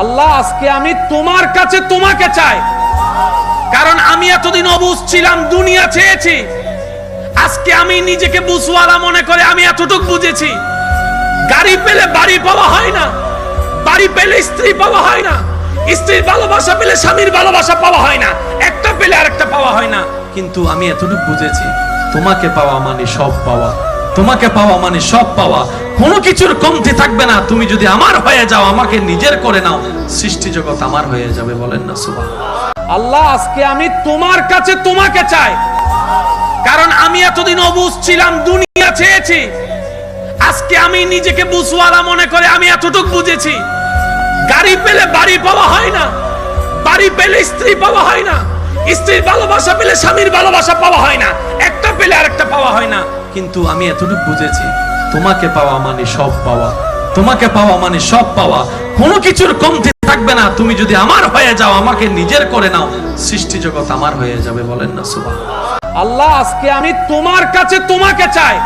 আল্লাহ, আজকে আমি তোমার কাছে তোমাকে চাই। কারণ আমি এতদিন অবুজ ছিলাম, দুনিয়া চেয়েছি। আজকে আমি নিজেকে বুঝওয়ালা মনে করে আমি এতটুক বুঝেছি। গাড়ি পেলে বাড়ি পাওয়া হয় না, বাড়ি পেলে স্ত্রী পাওয়া হয় না, স্ত্রীর ভালোবাসা পেলে স্বামীর ভালোবাসা পাওয়া হয় না, একটা পেলে আরেকটা পাওয়া হয় না। কিন্তু আমি এতটুকু বুঝেছি, তোমাকে পাওয়া মানে সব পাওয়া। তোমাকে পাওয়া মানে সব পাওয়া। কোনো কিছুর কমতি থাকবে না। তুমি যদি আমার হয়ে যাও, আমাকে নিজের করে নাও, সৃষ্টি জগৎ আমার হয়ে যাবে বলেন না সুবহান আল্লাহ, আজকে আমি তোমার কাছে তোমাকে চাই। কারণ আমি এতদিন অবুজ ছিলাম, দুনিয়া চেয়েছি। আজকে আমি নিজেকে বুঝওয়ালা মনে করে আমি এতটুক বুঝেছি। গাড়ি পেলে বাড়ি পাওয়া হয় না। বাড়ি পেলে স্ত্রী পাওয়া হয় না। স্ত্রীর ভালোবাসা পেলে স্বামীর ভালোবাসা পাওয়া হয় না। একটা কিন্তু আমি এতটুকু বুঝেছি, তোমাকে পাওয়া মানে সব পাওয়া। তোমাকে পাওয়া মানে সব পাওয়া। কোনো কিছুর কমতি থাকবে না। তুমি যদি আমার হয়ে যাও, আমাকে নিজের করে নাও, সৃষ্টি জগৎ আমার হয়ে যাবে, বলেন না সুবাহ আল্লাহ, আজকে আমি তোমার কাছে তোমাকে চাই।